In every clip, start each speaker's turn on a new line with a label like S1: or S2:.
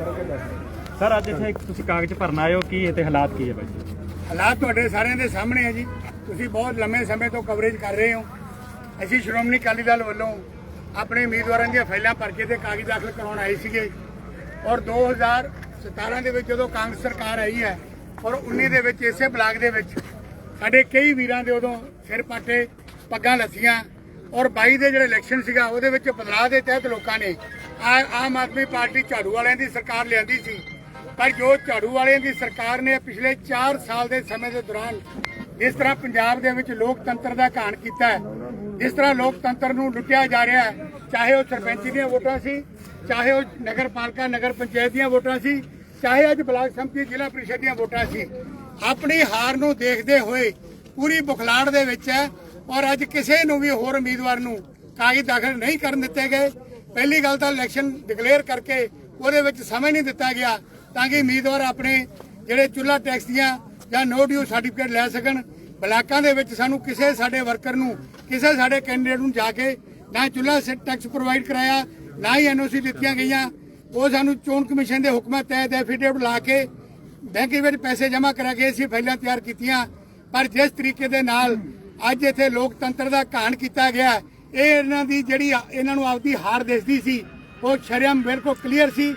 S1: Sir, ਅੱਜ ਇੱਥੇ ਤੁਸੀਂ ਕਾਗਜ਼ ਭਰਨ ਆਏ ਹੋ, ਕੀ ਤੇ ਹਾਲਾਤ ਕੀ ਹੈ ਬਾਈ?
S2: ਹਾਲਾਤ ਤੁਹਾਡੇ ਸਾਰਿਆਂ ਦੇ ਸਾਹਮਣੇ ਹੈ ਜੀ। ਤੁਸੀਂ ਬਹੁਤ ਲੰਮੇ ਸਮੇਂ ਤੋਂ ਕਵਰੇਜ ਕਰ ਰਹੇ ਹੋ। ਅਸੀਂ ਸ਼੍ਰੋਮਣੀ ਅਕਾਲੀ ਦਲ ਵੱਲੋਂ ਆਪਣੇ ਉਮੀਦਵਾਰਾਂ ਦੀਆਂ ਫਾਈਲਾਂ ਭਰ ਕੇ ਤੇ ਕਾਗਜ਼ ਦਾਖਲ ਕਰਾਉਣ ਆਏ ਸੀਗੇ। ਔਰ 2017 ਦੇ ਵਿੱਚ ਜਦੋਂ ਕਾਂਗਰਸ ਸਰਕਾਰ ਆਈ ਹੈ, ਔਰ 19 ਦੇ ਵਿੱਚ, ਇਸੇ ਬਲਾਕ ਦੇ ਵਿੱਚ, ਸਾਡੇ ਕਈ ਵੀਰਾਂ ਦੇ ਉਦੋਂ ਸਿਰ ਪਾਟੇ, ਪੱਗਾਂ ਲੱਥੀਆਂ। ਔਰ 22 ਦੇ ਜਿਹੜੇ ਇਲੈਕਸ਼ਨ ਸੀਗਾ, ਉਹਦੇ ਵਿੱਚ ਬਦਲਾਅ ਦੇ ਤਹਿਤ ਲੋਕਾਂ ਨੇ ਆਮ ਆਦਮੀ ਪਾਰਟੀ ਝਾੜੂ ਵਾਲਿਆਂ ਦੀ ਸਰਕਾਰ ਲਿਆਂਦੀ ਸੀ। ਪਰ ਜੋ ਝਾੜੂ ਵਾਲਿਆਂ ਦੀ ਸਰਕਾਰ ਨੇ ਪਿਛਲੇ 4 ਸਾਲ ਦੇ ਸਮੇਂ ਦੇ ਦੌਰਾਨ ਜਿਸ ਤਰ੍ਹਾਂ ਪੰਜਾਬ ਦੇ ਵਿੱਚ ਲੋਕਤੰਤਰ ਦਾ ਘਾਣ ਕੀਤਾ ਹੈ, ਜਿਸ ਤਰ੍ਹਾਂ ਲੋਕਤੰਤਰ ਨੂੰ ਲੁੱਟਿਆ ਜਾ ਰਿਹਾ ਹੈ, ਚਾਹੇ ਉਹ ਸਰਪੰਚ ਦੀਆਂ ਵੋਟਾਂ ਸੀ, ਚਾਹੇ ਉਹ ਨਗਰ ਪਾਲਿਕਾ ਨਗਰ ਪੰਚਾਇਤ ਦੀਆਂ ਵੋਟਾਂ ਸੀ, ਚਾਹੇ ਅੱਜ ਬਲਾਕ ਸੰਮਤੀ ਜ਼ਿਲ੍ਹਾ ਪ੍ਰੀਸ਼ਦ ਦੀਆਂ ਵੋਟਾਂ ਸੀ, ਆਪਣੀ ਹਾਰ ਨੂੰ ਦੇਖਦੇ ਹੋਏ ਪੂਰੀ ਬੁਖਲਾੜ ਦੇ ਵਿੱਚ ਹੈ ਔਰ ਅੱਜ ਕਿਸੇ ਨੂੰ ਵੀ ਹੋਰ ਉਮੀਦਵਾਰ ਨੂੰ ਕਾਗਜ਼ ਦਾਖਲ ਨਹੀਂ ਕਰਨ ਦਿੱਤੇ ਗਏ। ਪਹਿਲੀ ਗੱਲ ਤਾਂ ਇਲੈਕਸ਼ਨ ਡਿਕਲੇਅਰ ਕਰਕੇ ਉਹਦੇ ਵਿੱਚ ਸਮੇਂ ਨਹੀਂ ਦਿੱਤਾ ਗਿਆ ਤਾਂ ਕਿ ਉਮੀਦਵਾਰ ਆਪਣੇ ਜਿਹੜੇ ਚੁੱਲ੍ਹਾ ਟੈਕਸ ਦੀਆਂ ਜਾਂ ਨੋ ਡਿਊ ਸਰਟੀਫਿਕੇਟ ਲੈ ਸਕਣ। ਬਲਾਕਾਂ ਦੇ ਵਿੱਚ ਸਾਨੂੰ ਕਿਸੇ ਸਾਡੇ ਵਰਕਰ ਨੂੰ, ਕਿਸੇ ਸਾਡੇ ਕੈਂਡੀਡੇਟ ਨੂੰ ਜਾ ਕੇ ਨਾ ਚੁੱਲ੍ਹਾ ਟੈਕਸ ਪ੍ਰੋਵਾਈਡ ਕਰਾਇਆ, ਨਾ ਹੀ ਐਨਓਸੀ ਦਿੱਤੀਆਂ ਗਈਆਂ। ਉਹ ਸਾਨੂੰ ਚੋਣ ਕਮਿਸ਼ਨ ਦੇ ਹੁਕਮਾਂ ਤਹਿਤ ਐਫੀਡੇਵਿਟ ਲਾ ਕੇ ਬੈਂਕ ਵਿੱਚ ਪੈਸੇ ਜਮ੍ਹਾਂ ਕਰਾ ਕੇ ਅਸੀਂ ਫਾਈਲਾਂ ਤਿਆਰ ਕੀਤੀਆਂ। ਪਰ ਜਿਸ ਤਰੀਕੇ ਦੇ ਨਾਲ ਅੱਜ ਇੱਥੇ ਲੋਕਤੰਤਰ ਦਾ ਘਾਣ ਕੀਤਾ ਗਿਆ। ਇਹ ਇਹਨਾਂ ਦੀ ਜਿਹੜੀ ਇਹਨਾਂ ਨੂੰ ਆਪਦੀ ਹਾਰ ਦਿਸਦੀ ਸੀ। ਉਹ ਸ਼ਰਮ ਬਿਲਕੁਲ ਕਲੀਅਰ ਸੀ।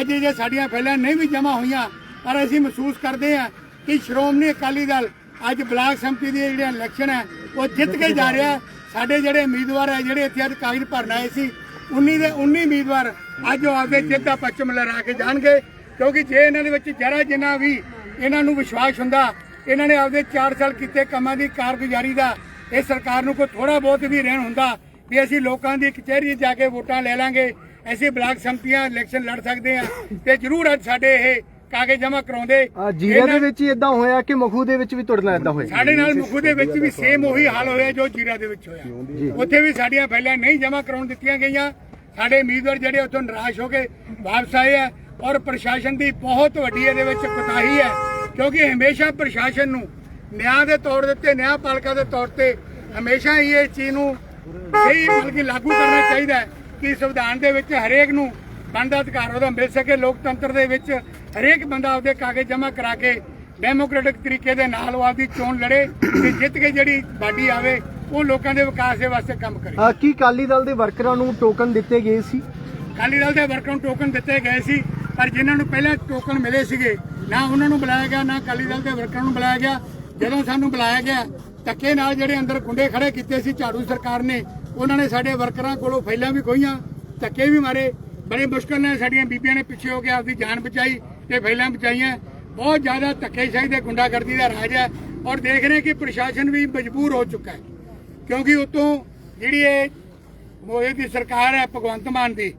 S2: ਅੱਜ ਜੇ ਸਾਡੀਆਂ ਫੈਲਾਂ ਨਹੀਂ ਵੀ ਜਮਾ ਹੋਈਆਂ, ਪਰ ਅਸੀਂ ਮਹਿਸੂਸ ਕਰਦੇ ਹਾਂ ਕਿ ਸ਼੍ਰੋਮਣੀ ਅਕਾਲੀ ਦਲ ਅੱਜ ਬਲਾਕ ਸੰਮਤੀ ਦੀ ਜਿਹੜੀਆਂ ਇਲੈਕਸ਼ਨ ਹੈ, ਉਹ ਜਿੱਤ ਕੇ ਜਾ ਰਿਹਾ ਸਾਡੇ ਜਿਹੜੇ ਉਮੀਦਵਾਰ ਹੈ, ਜਿਹੜੇ ਇੱਥੇ ਅੱਜ ਕਾਗਜ਼ ਭਰਨ ਆਏ ਸੀ 19 ਦੇ 19 ਉਮੀਦਵਾਰ ਅੱਜ ਉਹ ਆਪਦੇ ਜਿੱਤ ਦਾ ਪੱਛਮ ਲਹਿਰਾ ਕੇ ਜਾਣਗੇ। ਕਿਉਂਕਿ ਜੇ ਇਹਨਾਂ ਦੇ ਵਿੱਚ ਜਰਾ ਜਿੰਨਾ ਵੀ ਇਹਨਾਂ ਨੂੰ ਵਿਸ਼ਵਾਸ ਹੁੰਦਾ ਇਹਨਾਂ ਨੇ ਆਪਦੇ 4 ਸਾਲ ਕੀਤੇ ਕੰਮਾਂ ਦੀ ਕਾਰਗੁਜ਼ਾਰੀ ਦਾ। ਇਹ ਸਰਕਾਰ ਨੂੰ ਕੋਈ ਥੋੜਾ ਬਹੁਤ ਵੀ ਰਹਿਣ ਹੁੰਦਾ ਵੀ ਅਸੀਂ ਲੋਕਾਂ ਦੀ ਕਚਹਿਰੀ ਜਾ ਕੇ ਵੋਟਾਂ ਲੈ ਲਾਂਗੇ। ਅਸੀਂ ਬਲਾਕ ਸੰਮਤੀਆਂ ਇਲੈਕਸ਼ਨ ਲੜ ਸਕਦੇ ਹਾਂ ਤੇ ਜ਼ਰੂਰ ਅੱਜ ਸਾਡੇ ਇਹ ਕਾਗਜ਼ ਜਮ੍ਹਾਂ ਕਰਾਉਂਦੇ।
S3: ਆ ਜੀਰੇ ਦੇ ਵਿੱਚ ਹੀ ਇਦਾਂ ਹੋਇਆ ਕਿ ਮਖੂ ਦੇ ਵਿੱਚ ਵੀ ਤੁਹਾਡੇ ਨਾਲ ਇਦਾਂ ਹੋਇਆ?
S2: ਸਾਡੇ ਨਾਲ ਮੁਖੂ ਦੇ ਵਿੱਚ ਵੀ ਸੇਮ ਉਹੀ ਹਾਲ ਹੋਇਆ ਜੋ ਜੀਰਾ ਦੇ ਵਿੱਚ ਹੋਇਆ। ਉੱਥੇ ਵੀ ਸਾਡੀਆਂ ਫਾਈਲਾਂ ਨਹੀਂ ਜਮ੍ਹਾਂ ਕਰਾਉਣ ਦਿੱਤੀਆਂ ਗਈਆਂ। ਸਾਡੇ ਉਮੀਦਵਾਰ ਜਿਹੜੇ ਉੱਥੋਂ ਨਿਰਾਸ਼ ਹੋ ਕੇ ਵਾਪਸ ਆਏ ਆ ਔਰ ਪ੍ਰਸ਼ਾਸਨ ਦੀ ਬਹੁਤ ਵੱਡੀ ਇਹਦੇ ਵਿੱਚ ਕੋਤਾਹੀ ਹੈ। ਕਿਉਂਕਿ ਹਮੇਸ਼ਾ ਪ੍ਰਸ਼ਾਸਨ ਨੂੰ ਨਿਆਂ ਦੇ ਤੌਰ ਦੇ ਉੱਤੇ ਨਿਆਂਪਾਲਿਕਾ ਦੇ ਤੌਰ ਤੇ ਹਮੇਸ਼ਾ ਹੀ ਇਹ ਚੀਜ਼ ਨੂੰ ਸਹੀ ਮਤਲਬ ਕਿ ਲਾਗੂ ਕਰਨਾ ਚਾਹੀਦਾ ਹੈ ਕਿ ਸੰਵਿਧਾਨ ਦੇ ਵਿੱਚ ਹਰੇਕ ਨੂੰ ਬਣਦਾ ਅਧਿਕਾਰ ਉਹਦਾ ਮਿਲ ਸਕੇ ਲੋਕਤੰਤਰ ਦੇ ਵਿੱਚ ਹਰੇਕ ਬੰਦਾ ਆਪਦੇ ਕਾਗਜ਼ ਜਮ੍ਹਾਂ ਕਰਾ ਕੇ ਡੈਮੋਕ੍ਰੈਟਿਕ ਤਰੀਕੇ ਦੇ ਨਾਲ ਉਹ ਆਪਦੀ ਚੋਣ ਲੜੇ ਤੇ ਜਿੱਤ ਕੇ ਜਿਹੜੀ ਬਾਡੀ ਆਵੇ ਉਹ ਲੋਕਾਂ ਦੇ ਵਿਕਾਸ ਦੇ ਵਾਸਤੇ ਕੰਮ ਕਰੇ।
S3: ਕੀ ਕਾਲੀ ਦਲ ਦੇ ਵਰਕਰਾਂ ਨੂੰ ਟੋਕਨ ਦਿੱਤੇ ਗਏ ਸੀ?
S2: ਅਕਾਲੀ ਦਲ ਦੇ ਵਰਕਰਾਂ ਨੂੰ ਟੋਕਨ ਦਿੱਤੇ ਗਏ ਸੀ ਪਰ ਜਿਨ੍ਹਾਂ ਨੂੰ ਪਹਿਲਾਂ ਟੋਕਨ ਮਿਲੇ ਸੀਗੇ ਨਾ ਉਹਨਾਂ ਨੂੰ ਬੁਲਾਇਆ ਗਿਆ, ਨਾ ਅਕਾਲੀ ਦਲ ਦੇ ਵਰਕਰਾਂ ਨੂੰ ਬੁਲਾਇਆ ਗਿਆ। ਜਦੋਂ ਸਾਨੂੰ ਬੁਲਾਇਆ ਗਿਆ, ਧੱਕੇ ਨਾਲ ਜਿਹੜੇ ਅੰਦਰ ਗੁੰਡੇ ਖੜੇ ਕੀਤੇ ਸੀ ਝਾੜੂ ਸਰਕਾਰ ਨੇ, ਉਹਨਾਂ ਨੇ ਸਾਡੇ ਵਰਕਰਾਂ ਕੋਲੋਂ ਫਾਈਲਾਂ ਵੀ ਖੋਈਆਂ ਧੱਕੇ ਵੀ ਮਾਰੇ। ਬੜੇ ਮੁਸ਼ਕਲ ਨਾਲ ਸਾਡੀਆਂ ਬੀਬੀਆਂ ਨੇ ਪਿੱਛੇ ਹੋ ਕੇ ਆਪਦੀ ਜਾਨ ਬਚਾਈ ਤੇ ਫਾਈਲਾਂ ਬਚਾਈਆਂ। ਬਹੁਤ ਜ਼ਿਆਦਾ ਧੱਕੇਸ਼ਾਹੀ ਤੇ ਗੁੰਡਾਗਰਦੀ ਦਾ ਰਾਜ ਹੈ ਔਰ ਦੇਖ ਰਹੇ ਕਿ ਪ੍ਰਸ਼ਾਸਨ ਵੀ ਮਜਬੂਰ ਹੋ ਚੁੱਕਾ ਹੈ। ਕਿਉਂਕਿ ਉਤੋਂ ਜਿਹੜੀ ਇਹ ਮੋਏ ਦੀ ਸਰਕਾਰ ਹੈ, ਭਗਵੰਤ ਮਾਨ ਦੀ,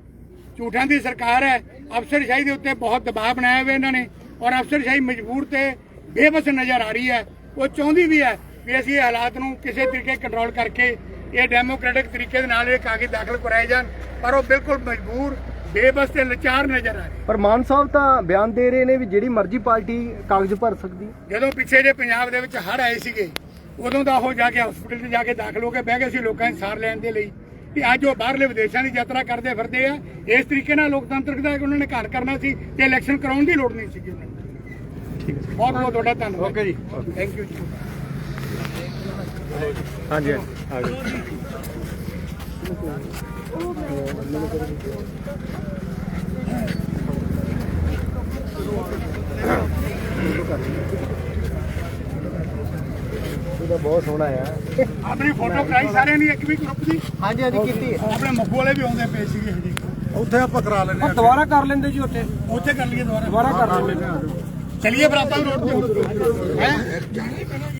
S2: ਝੂਠਾਂ ਦੀ ਸਰਕਾਰ ਹੈ, ਅਫਸਰਸ਼ਾਹੀ ਦੇ ਉੱਤੇ ਬਹੁਤ ਦਬਾਅ ਬਣਾਇਆ ਹੋਇਆ ਇਹਨਾਂ ਨੇ। ਔਰ ਅਫਸਰਸ਼ਾਹੀ ਮਜਬੂਰ ਤੇ ਬੇਬਸ ਨਜ਼ਰ ਆ ਰਹੀ ਹੈ। ਉਹ ਚਾਹੁੰਦੀ ਵੀ ਹੈ ਵੀ ਅਸੀਂ ਹਾਲਾਤ ਨੂੰ ਕਿਸੇ ਤਰੀਕੇ ਕੰਟਰੋਲ ਕਰਕੇ ਇਹ ਡੈਮੋਕ੍ਰੈਟਿਕ ਤਰੀਕੇ ਦੇ ਨਾਲ ਇਹ ਕਾਗਜ਼ ਦਾਖਲ ਕਰਾਏ ਜਾਣ ਪਰ ਉਹ ਬਿਲਕੁਲ ਮਜਬੂਰ ਬੇਬਸ ਤੇ ਲਾਚਾਰ ਨਜ਼ਰ ਆ ਰਹੇ
S3: ਪਰ ਮਾਨ ਸਾਹਿਬ ਤਾਂ ਬਿਆਨ ਦੇ ਰਹੇ ਨੇ ਵੀ ਜਿਹੜੀ ਮਰਜ਼ੀ ਪਾਰਟੀ ਕਾਗਜ਼ ਭਰ ਸਕਦੀ।
S2: ਜਦੋਂ ਪਿੱਛੇ ਜੇ ਪੰਜਾਬ ਦੇ ਵਿੱਚ ਹੜ੍ਹ ਆਏ ਸੀਗੇ ਉਦੋਂ ਦਾ ਉਹ ਜਾ ਕੇ ਹਸਪੀਟਲ 'ਚ ਜਾ ਕੇ ਦਾਖਲ ਹੋ ਕੇ ਬਹਿ ਗਏ ਸੀ ਲੋਕਾਂ ਦੀ ਸਾਰ ਲੈਣ ਦੇ ਲਈ। ਤੇ ਅੱਜ ਉਹ ਬਾਹਰਲੇ ਵਿਦੇਸ਼ਾਂ ਦੀ ਯਾਤਰਾ ਕਰਦੇ ਫਿਰਦੇ ਆ। ਇਸ ਤਰੀਕੇ ਨਾਲ ਲੋਕਤੰਤਰ ਦਾ ਉਹਨਾਂ ਨੇ ਘਾਣ ਕਰਨਾ ਸੀ ਤੇ ਇਲੈਕਸ਼ਨ ਕਰਾਉਣ ਦੀ ਲੋੜ ਨਹੀਂ ਸੀਗੀ ਉਹਨਾਂ ਠੀਕ ਹੈ। ਬਹੁਤ ਬਹੁਤ ਤੁਹਾਡਾ ਧੰਨਵਾਦ। ਓਕੇ ਜੀ। ਥੈਂਕ ਯੂ ਜੀ।
S1: ਹਾਂਜੀ ਹਾਂਜੀ। ਆ ਜਾਓ
S3: ਉਹਦਾ ਬਹੁਤ ਸੋਹਣਾ ਆ।
S2: ਆਪਣੀ ਫੋਟੋ ਕਰਾਈ ਸਾਰਿਆਂ ਦੀ ਇੱਕ ਵੀ ਗਰੁੱਪ ਦੀ?
S3: ਹਾਂਜੀ ਹਾਂਜੀ ਕੀਤੀ
S2: ਆਪਣੇ ਮੁੱਖ ਵਾਲੇ ਵੀ ਆਉਂਦੇ ਪਏ ਸੀਗੇ ਹਜੇ
S4: ਉੱਥੇ ਆਪਾਂ ਕਰਾ ਲੈਨੇ ਆ।
S3: ਦੁਬਾਰਾ ਕਰ ਲੈਂਦੇ ਜੀ ਉੱਥੇ।
S2: ਉੱਥੇ ਕਰ ਲਈਏ ਦੁਬਾਰਾ।
S3: ਦੁਬਾਰਾ ਕਰ ਲੈਂਦੇ।
S2: ਚਲਿਏ ਬਰਾਤਾ ਰੋਡ ਤੇ ਹੈ